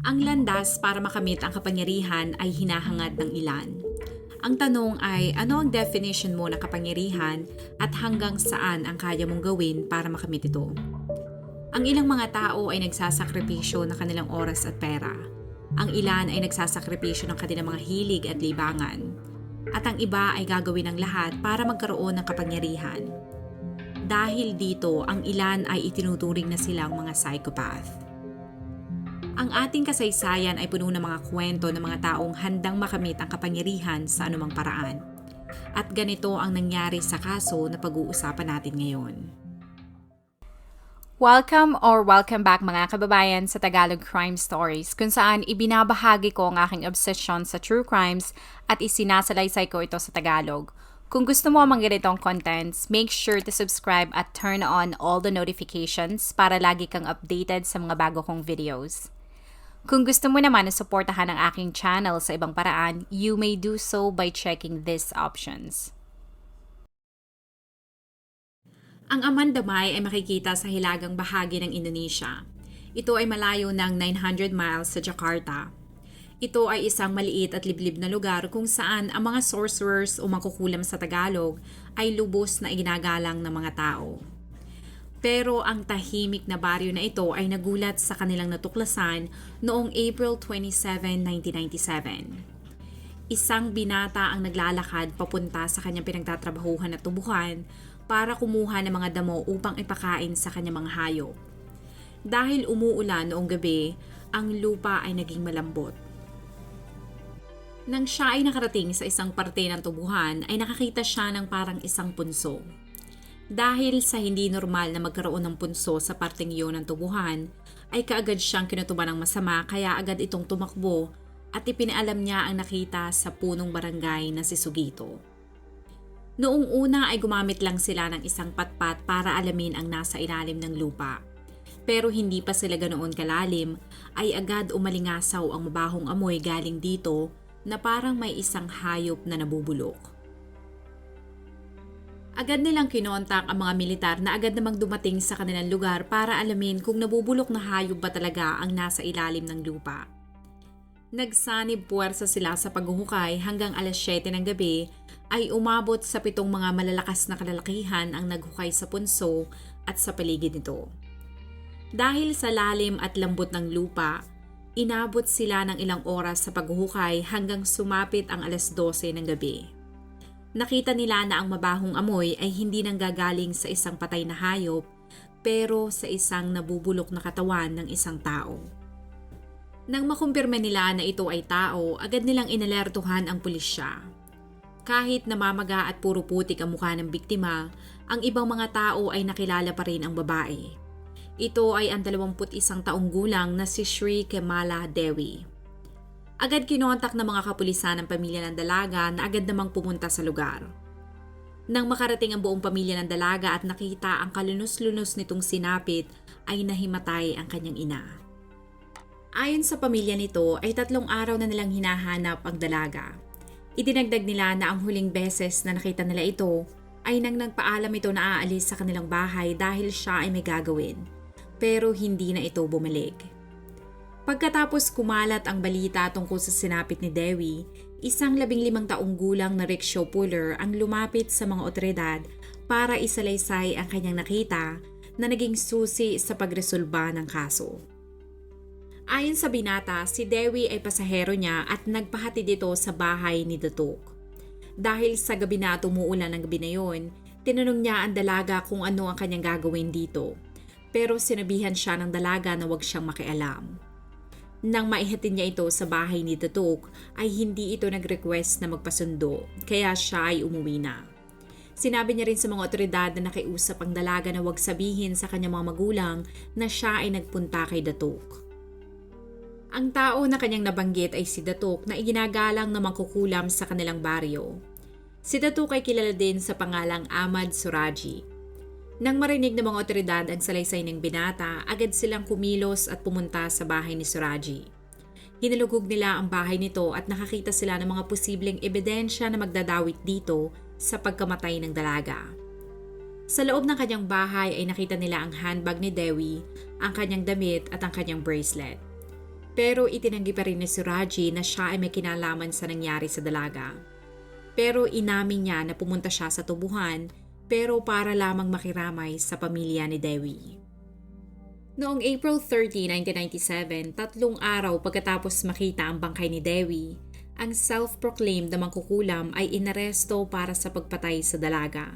Ang landas para makamit ang kapangyarihan ay hinahangad ng ilan. Ang tanong ay ano ang definition mo ng kapangyarihan at hanggang saan ang kaya mong gawin para makamit ito? Ang ilang mga tao ay nagsasakripisyo ng kanilang oras at pera. Ang ilan ay nagsasakripisyo ng kanilang mga hilig at libangan. At ang iba ay gagawin ang lahat para magkaroon ng kapangyarihan. Dahil dito, ang ilan ay itinuturing na silang mga psychopath. Ang ating kasaysayan ay puno ng mga kwento ng mga taong handang makamit ang kapangyarihan sa anumang paraan. At ganito ang nangyari sa kaso na pag-uusapan natin ngayon. Welcome or welcome back mga kababayan sa Tagalog Crime Stories kung saan ibinabahagi ko ang aking obsession sa true crimes at isinasalaysay ko ito sa Tagalog. Kung gusto mo ang ganitong contents, make sure to subscribe at turn on all the notifications para lagi kang updated sa mga bago kong videos. Kung gusto mo naman na suportahan ang aking channel sa ibang paraan, you may do so by checking these options. Ang Amandamay ay makikita sa hilagang bahagi ng Indonesia. Ito ay malayo ng 900 miles sa Jakarta. Ito ay isang maliit at liblib na lugar kung saan ang mga sorcerers o makukulam sa Tagalog ay lubos na iginagalang ng mga tao. Pero ang tahimik na baryo na ito ay nagulat sa kanilang natuklasan noong April 27, 1997. Isang binata ang naglalakad papunta sa kanyang pinagtatrabahuhan at tubuhan para kumuha ng mga damo upang ipakain sa kanyang mga hayop. Dahil umuulan noong gabi, ang lupa ay naging malambot. Nang siya ay nakarating sa isang parte ng tubuhan, ay nakakita siya ng parang isang punso. Dahil sa hindi normal na magkaroon ng punso sa parteng iyon ng tubuhan, ay kaagad siyang kinutuban ng masama kaya agad itong tumakbo at ipinaalam niya ang nakita sa punong barangay na si Sugito. Noong una ay gumamit lang sila ng isang patpat para alamin ang nasa ilalim ng lupa. Pero hindi pa sila ganoon kalalim, ay agad umalingasaw ang mabahong amoy galing dito na parang may isang hayop na nabubulok. Agad nilang kinontak ang mga militar na agad namang dumating sa kanilang lugar para alamin kung nabubulok na hayop ba talaga ang nasa ilalim ng lupa. Nagsanib puwersa sila sa paghuhukay hanggang alas 7 ng gabi ay umabot sa pitong mga malalakas na kalalakihan ang naghukay sa punso at sa paligid nito. Dahil sa lalim at lambot ng lupa, inabot sila ng ilang oras sa paghuhukay hanggang sumapit ang alas 12 ng gabi. Nakita nila na ang mabahong amoy ay hindi nanggagaling sa isang patay na hayop pero sa isang nabubulok na katawan ng isang tao. Nang makumpirma nila na ito ay tao, agad nilang inalertuhan ang pulisya. Kahit namamaga at puro putik ang mukha ng biktima, ang ibang mga tao ay nakilala pa rin ang babae. Ito ay ang 21 taong gulang na si Sri Kemala Dewi. Agad kinontak ng mga kapulisan ng pamilya ng dalaga na agad namang pumunta sa lugar. Nang makarating ang buong pamilya ng dalaga at nakita ang kalunos-lunos nitong sinapit, ay nahimatay ang kanyang ina. Ayon sa pamilya nito ay tatlong araw na nilang hinahanap ang dalaga. Idinagdag nila na ang huling beses na nakita nila ito ay nang nagpaalam ito na aalis sa kanilang bahay dahil siya ay may gagawin. Pero hindi na ito bumalik. Pagkatapos kumalat ang balita tungkol sa sinapit ni Dewi, isang labing limang taong gulang na rickshaw puller ang lumapit sa mga otoridad para isalaysay ang kanyang nakita na naging susi sa pagresolba ng kaso. Ayon sa binata, si Dewi ay pasahero niya at nagpahatid dito sa bahay ni Datuk. Dahil sa gabi na tumuulan ng gabi na yon, tinanong niya ang dalaga kung ano ang kanyang gagawin dito. Pero sinabihan siya ng dalaga na huwag siyang makialam. Nang maihatid niya ito sa bahay ni Tutok, ay hindi ito nag-request na magpasundo, kaya siya ay umuwi na. Sinabi niya rin sa mga otoridad na nakiusap ang dalaga na huwag sabihin sa kanyang mga magulang na siya ay nagpunta kay Datok. Ang tao na kanyang nabanggit ay si Datok na iginagalang na mangkukulam sa kanilang baryo. Si Datok ay kilala din sa pangalang Ahmad Suraji nang marinig ng mga otoridad ang salaysay ng binata, agad silang kumilos at pumunta sa bahay ni Suraji. Hinalugog nila ang bahay nito at nakakita sila ng mga posibleng ebidensya na magdadawit dito sa pagkamatay ng dalaga. Sa loob ng kanyang bahay ay nakita nila ang handbag ni Dewi, ang kanyang damit at ang kanyang bracelet. Pero itinanggi pa rin ni Suraji na siya ay may kinalaman sa nangyari sa dalaga. Pero inamin niya na pumunta siya sa tubuhan pero para lamang makiramay sa pamilya ni Dewi. Noong April 30, 1997, tatlong araw pagkatapos makita ang bangkay ni Dewi, ang self-proclaimed na mangkukulam ay inaresto para sa pagpatay sa dalaga.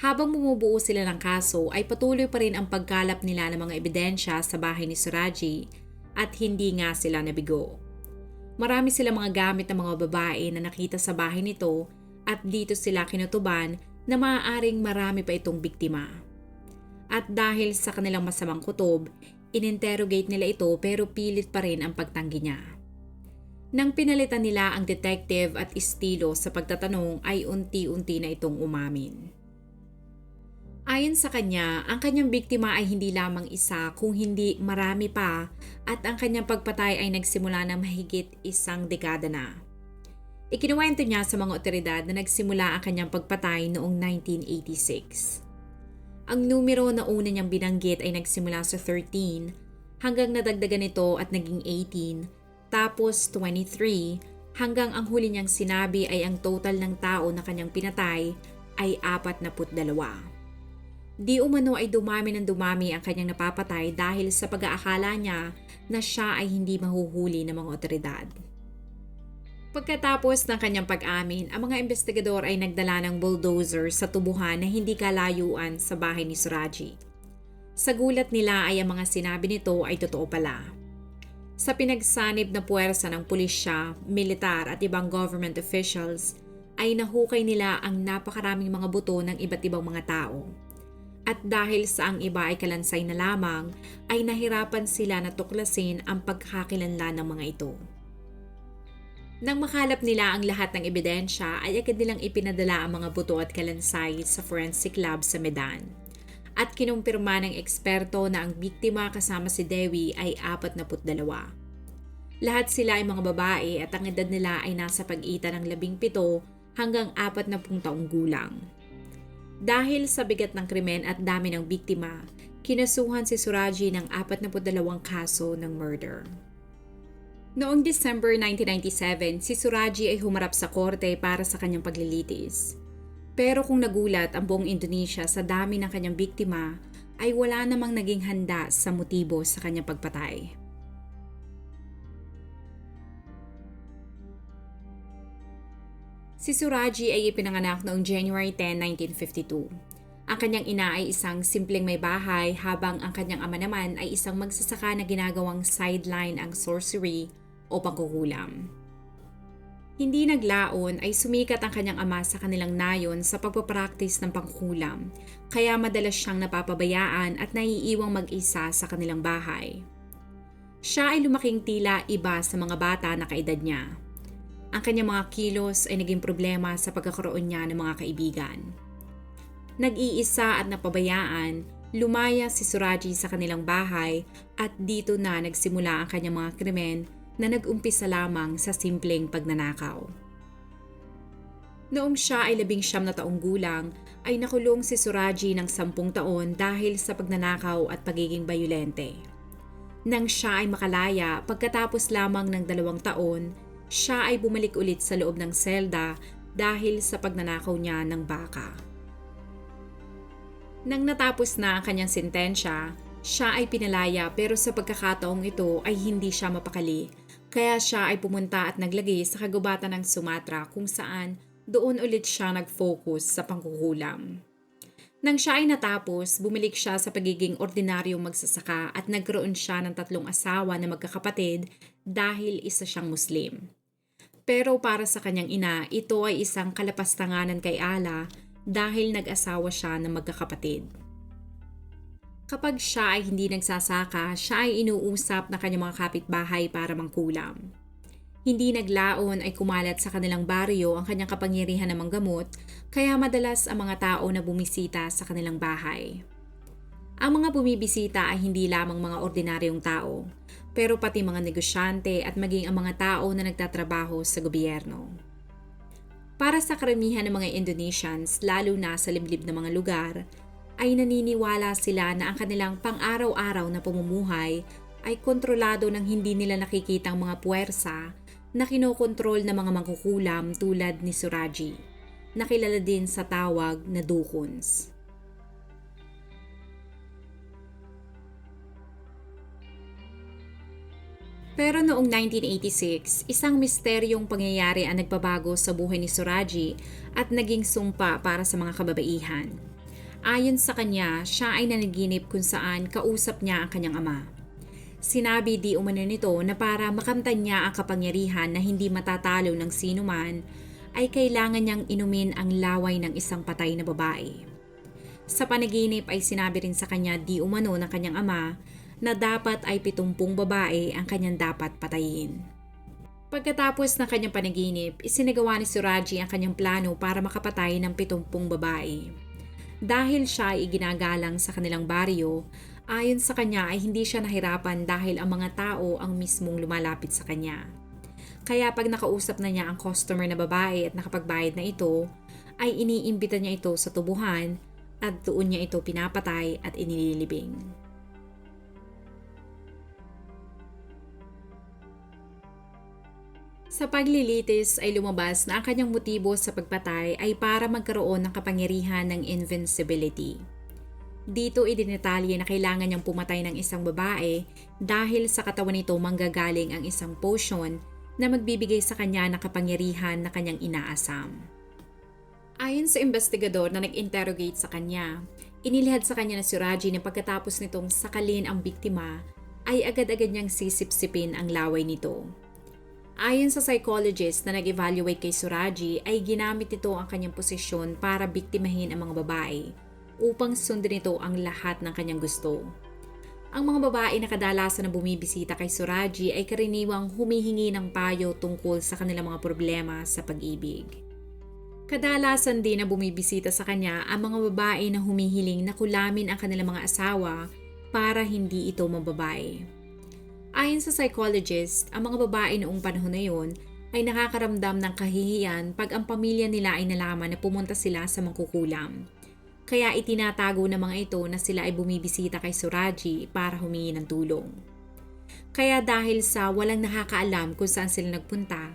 Habang bumubuo sila ng kaso ay patuloy pa rin ang pagkalap nila ng mga ebidensya sa bahay ni Suraji at hindi nga sila nabigo. Marami sila mga gamit ng mga babae na nakita sa bahay nito at dito sila kinutuban na maaaring marami pa itong biktima. At dahil sa kanilang masamang kutob, ininterrogate nila ito pero pilit pa rin ang pagtanggi niya. Nang pinalitan nila ang detective at estilo sa pagtatanong ay unti-unti na itong umamin. Ayon sa kanya, ang kanyang biktima ay hindi lamang isa kung hindi marami pa at ang kanyang pagpatay ay nagsimula na mahigit isang dekada na. Ikinuwento niya sa mga otoridad na nagsimula ang kanyang pagpatay noong 1986. Ang numero na una niyang binanggit ay nagsimula sa 13 hanggang nadagdagan ito at naging 18, tapos 23 hanggang ang huli niyang sinabi ay ang total ng tao na kanyang pinatay ay 42. Di umano ay dumami ng dumami ang kanyang napapatay dahil sa pag-aakala niya na siya ay hindi mahuhuli ng mga otoridad. Pagkatapos ng kanyang pag-amin, ang mga investigador ay nagdala ng bulldozer sa tubuhan na hindi kalayuan sa bahay ni Suraji. Sa gulat nila ay ang mga sinabi nito ay totoo pala. Sa pinagsanib na puwersa ng pulisya, militar at ibang government officials, ay nahukay nila ang napakaraming mga buto ng iba't ibang mga tao. At dahil sa ang iba ay kalansay na lamang, ay nahirapan sila na tuklasin ang pagkakilanlan ng mga ito. Nang makalap nila ang lahat ng ebidensya, ay agad nilang ipinadala ang mga buto at kalansay sa forensic lab sa Medan. At kinumpirma ng eksperto na ang biktima kasama si Dewi ay 42. Lahat sila ay mga babae at ang edad nila ay nasa pag-itan ng 17 hanggang 40 taong gulang. Dahil sa bigat ng krimen at dami ng biktima, kinasuhan si Suraji ng 42 kaso ng murder. Noong December 1997, si Suraji ay humarap sa korte para sa kanyang paglilitis. Pero kung nagulat ang buong Indonesia sa dami ng kanyang biktima, ay wala namang naging handa sa motibo sa kanyang pagpatay. Si Suraji ay ipinanganak noong January 10, 1952. Ang kanyang ina ay isang simpleng may bahay habang ang kanyang ama naman ay isang magsasaka na ginagawang sideline ang sorcery o pangkukulam. Hindi naglaon ay sumikat ang kanyang ama sa kanilang nayon sa pagpapraktis ng pangkulam, kaya madalas siyang napapabayaan at naiiwang mag-isa sa kanilang bahay. Siya ay lumaking tila iba sa mga bata na kaedad niya. Ang kanyang mga kilos ay naging problema sa pagkakaroon niya ng mga kaibigan. Nag-iisa at napabayaan, lumaya si Suraji sa kanilang bahay at dito na nagsimula ang kanyang mga krimen na nag-umpisa lamang sa simpleng pagnanakaw. Noong siya ay labing siyam na taong gulang, ay nakulong si Suraji ng sampung taon dahil sa pagnanakaw at pagiging bayulente. Nang siya ay makalaya pagkatapos lamang ng dalawang taon, siya ay bumalik ulit sa loob ng selda dahil sa pagnanakaw niya ng baka. Nang natapos na ang kanyang sentensya, siya ay pinalaya pero sa pagkakataong ito ay hindi siya mapakali kaya siya ay pumunta at naglagay sa kagubatan ng Sumatra kung saan doon ulit siya nag-focus sa pangkukulam. Nang siya ay natapos, bumalik siya sa pagiging ordinaryong magsasaka at nagkaroon siya ng tatlong asawa na magkakapatid dahil isa siyang Muslim. Pero para sa kanyang ina, ito ay isang kalapastanganan kay Allah dahil nag-asawa siya ng magkakapatid. Kapag siya ay hindi nagsasaka, siya ay inuusap na kanyang mga kapitbahay para mangkulam. Hindi naglaon ay kumalat sa kanilang baryo ang kanyang kapangyarihan ng manggamot, kaya madalas ang mga tao na bumisita sa kanilang bahay. Ang mga bumibisita ay hindi lamang mga ordinaryong tao, pero pati mga negosyante at maging ang mga tao na nagtatrabaho sa gobyerno. Para sa karamihan ng mga Indonesians, lalo na sa liblib na mga lugar, ay naniniwala sila na ang kanilang pang-araw-araw na pamumuhay ay kontrolado ng hindi nila nakikitang mga puwersa na kinokontrol ng mga mangkukulam tulad ni Suraji, na kilala din sa tawag na Dukuns. Pero noong 1986, isang misteryong pangyayari ang nagbabago sa buhay ni Suraji at naging sumpa para sa mga kababaihan. Ayon sa kanya, siya ay nanaginip kung saan kausap niya ang kanyang ama. Sinabi di umano nito na para makamtan niya ang kapangyarihan na hindi matatalo ng sino man, ay kailangan niyang inumin ang laway ng isang patay na babae. Sa panaginip ay sinabi rin sa kanya di umano ng kanyang ama na dapat ay pitumpung babae ang kanyang dapat patayin. Pagkatapos ng kanyang panaginip, isinagawa ni Suraji ang kanyang plano para makapatay ng pitumpung babae. Dahil siya ay iginagalang sa kanilang baryo, ayon sa kanya ay hindi siya nahirapan dahil ang mga tao ang mismong lumalapit sa kanya. Kaya pag nakausap na niya ang customer na babae at nakapagbayad na ito, ay iniimbita niya ito sa tubuhan at doon niya ito pinapatay at inililibing. Sa paglilitis ay lumabas na ang kanyang motibo sa pagpatay ay para magkaroon ng kapangyarihan ng invincibility. Dito idinetalye na kailangan niyang pumatay ng isang babae dahil sa katawan nito manggagaling ang isang potion na magbibigay sa kanya ng kapangyarihan na kanyang inaasam. Ayon sa investigador na nag-interrogate sa kanya, inilihad sa kanya na si Raji na pagkatapos nitong sakalin ang biktima ay agad-agad niyang sisipsipin ang laway nito. Ayon sa psychologist na nag-evaluate kay Suraji ay ginamit nito ang kanyang posisyon para biktimahin ang mga babae upang sundin nito ang lahat ng kanyang gusto. Ang mga babae na kadalasan na bumibisita kay Suraji ay karaniwang humihingi ng payo tungkol sa kanilang mga problema sa pag-ibig. Kadalasan din na bumibisita sa kanya ang mga babae na humihiling na kulamin ang kanilang mga asawa para hindi ito mababae. Ayon sa psychologist, ang mga babae noong panahon na yon ay nakakaramdam ng kahihiyan pag ang pamilya nila ay nalaman na pumunta sila sa mangkukulam. Kaya itinatago ng mga ito na sila ay bumibisita kay Suraji para humingi ng tulong. Kaya dahil sa walang nakakaalam kung saan sila nagpunta,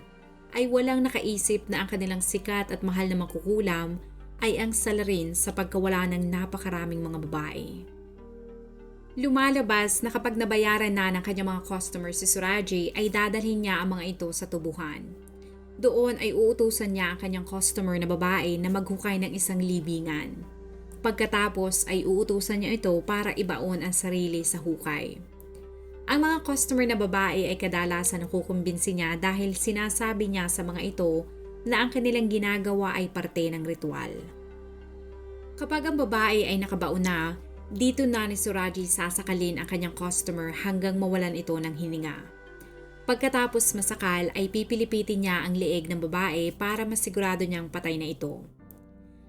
ay walang nakaisip na ang kanilang sikat at mahal na mangkukulam ay ang salarin sa pagkawala ng napakaraming mga babae. Lumalabas na kapag nabayaran na ng kanyang mga customers si Suraji ay dadalhin niya ang mga ito sa tubuhan. Doon ay uutusan niya ang kanyang customer na babae na maghukay ng isang libingan. Pagkatapos ay uutusan niya ito para ibaon ang sarili sa hukay. Ang mga customer na babae ay kadalasan nakukumbinsi niya dahil sinasabi niya sa mga ito na ang kanilang ginagawa ay parte ng ritual. Kapag ang babae ay nakabaon na, dito na ni Suraji sasakalin ang kanyang customer hanggang mawalan ito ng hininga. Pagkatapos masakal ay pipilipitin niya ang leeg ng babae para masigurado niyang patay na ito.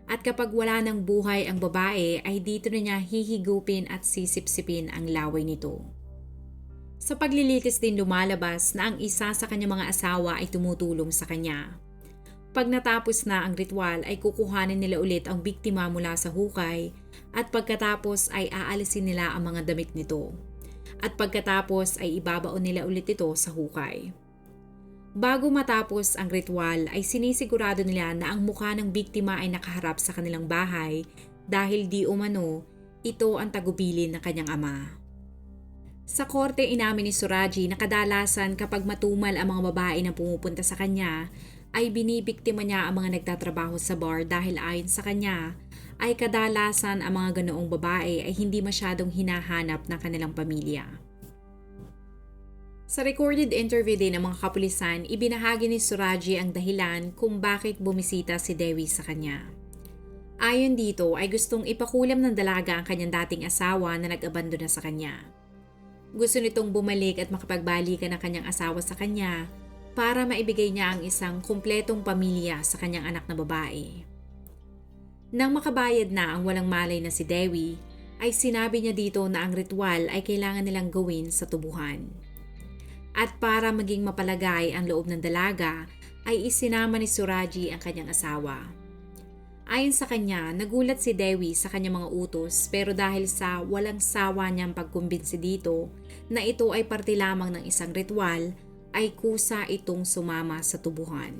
At kapag wala ng buhay ang babae ay dito na niya hihigupin at sisipsipin ang laway nito. Sa paglilitis din lumalabas na ang isa sa kanyang mga asawa ay tumutulong sa kanya. Pag natapos na ang ritual ay kukuhanin nila ulit ang biktima mula sa hukay at pagkatapos ay aalisin nila ang mga damit nito. At pagkatapos ay ibabaon nila ulit ito sa hukay. Bago matapos ang ritual ay sinisigurado nila na ang mukha ng biktima ay nakaharap sa kanilang bahay dahil di umano ito ang tagubilin ng kanyang ama. Sa korte inamin ni Suraji na kadalasan kapag matumal ang mga babae na pumupunta sa kanya ay binibiktima niya ang mga nagtatrabaho sa bar dahil ayon sa kanya ay kadalasan ang mga ganoong babae ay hindi masyadong hinahanap ng kanilang pamilya. Sa recorded interview din ng mga kapulisan, ibinahagi ni Suraji ang dahilan kung bakit bumisita si Dewi sa kanya. Ayon dito ay gustong ipakulam ng dalaga ang kanyang dating asawa na nag-abandona sa kanya. Gusto nitong bumalik at makipagbalikan ang kanyang asawa sa kanya para maibigay niya ang isang kumpletong pamilya sa kanyang anak na babae. Nang makabayad na ang walang malay na si Dewi, ay sinabi niya dito na ang ritual ay kailangan nilang gawin sa tubuhan. At para maging mapalagay ang loob ng dalaga, ay isinama ni Suraji ang kanyang asawa. Ayon sa kanya, nagulat si Dewi sa kanyang mga utos pero dahil sa walang sawa niyang pagkumbinsi dito, na ito ay parte lamang ng isang ritual, ay kusa itong sumama sa tubuhan.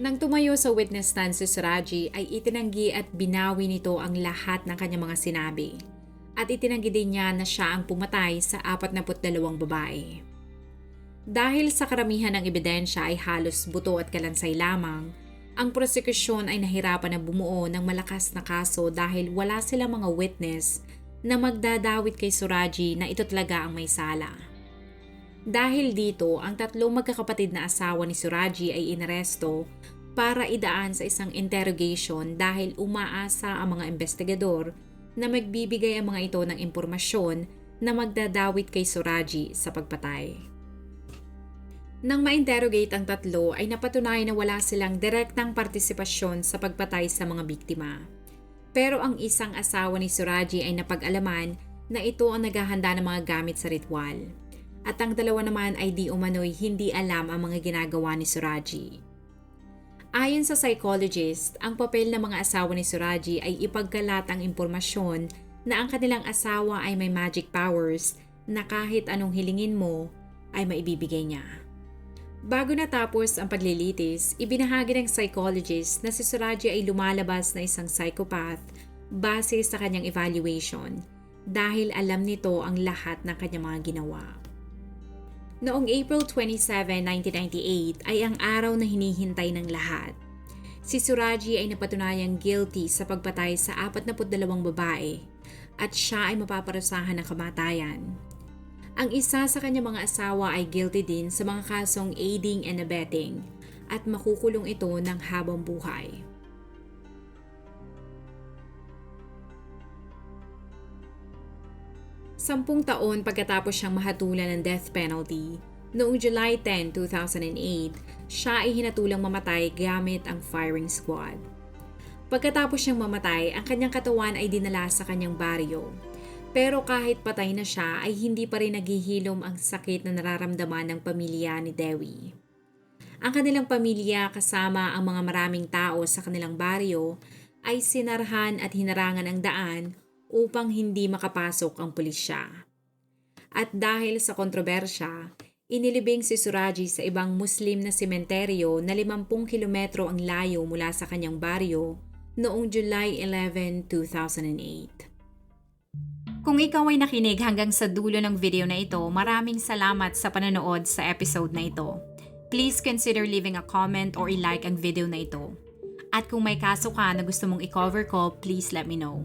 Nang tumayo sa witness stand si Suraji ay itinanggi at binawi nito ang lahat ng kanyang mga sinabi. At itinanggi din niya na siya ang pumatay sa 42 babae. Dahil sa karamihan ng ebidensya ay halos buto at kalansay lamang, ang prosekusyon ay nahirapan na bumuo ng malakas na kaso dahil wala silang mga witness na magdadawit kay Suraji na ito talaga ang may sala. Dahil dito, ang tatlong magkakapatid na asawa ni Suraji ay inaresto para idaan sa isang interrogation dahil umaasa ang mga investigador na magbibigay ang mga ito ng impormasyon na magdadawit kay Suraji sa pagpatay. Nang ma-interrogate ang tatlo ay napatunayan na wala silang direktang partisipasyon sa pagpatay sa mga biktima. Pero ang isang asawa ni Suraji ay napag-alaman na ito ang naghahanda ng mga gamit sa ritual. At ang dalawa naman ay di umano'y hindi alam ang mga ginagawa ni Suraji. Ayon sa psychologist, ang papel ng mga asawa ni Suraji ay ipagkalat ang impormasyon na ang kanilang asawa ay may magic powers na kahit anong hilingin mo ay maibibigay niya. Bago natapos ang paglilitis, ibinahagi ng psychologist na si Suraji ay lumalabas na isang psychopath base sa kanyang evaluation dahil alam nito ang lahat ng kanyang mga ginawa. Noong April 27, 1998 ay ang araw na hinihintay ng lahat. Si Suraji ay napatunayang guilty sa pagpatay sa 42 babae at siya ay mapaparusahan ng kamatayan. Ang isa sa kanyang mga asawa ay guilty din sa mga kasong aiding and abetting at makukulong ito ng habang buhay. Sampung taon pagkatapos siyang mahatulan ng death penalty, noong July 10, 2008, siya ay hinatulang mamatay gamit ang firing squad. Pagkatapos siyang mamatay, ang kanyang katawan ay dinala sa kanyang baryo pero kahit patay na siya ay hindi pa rin naghihilom ang sakit na nararamdaman ng pamilya ni Dewi. Ang kanilang pamilya kasama ang mga maraming tao sa kanilang baryo ay sinarhan at hinarangan ang daan upang hindi makapasok ang pulisya. At dahil sa kontrobersya, inilibing si Suraji sa ibang Muslim na sementeryo na 50 kilometro ang layo mula sa kanyang baryo noong July 11, 2008. Kung ikaw ay nakinig hanggang sa dulo ng video na ito, maraming salamat sa panonood sa episode na ito. Please consider leaving a comment or i-like ang video na ito. At kung may kaso ka na gusto mong i-cover ko, please let me know.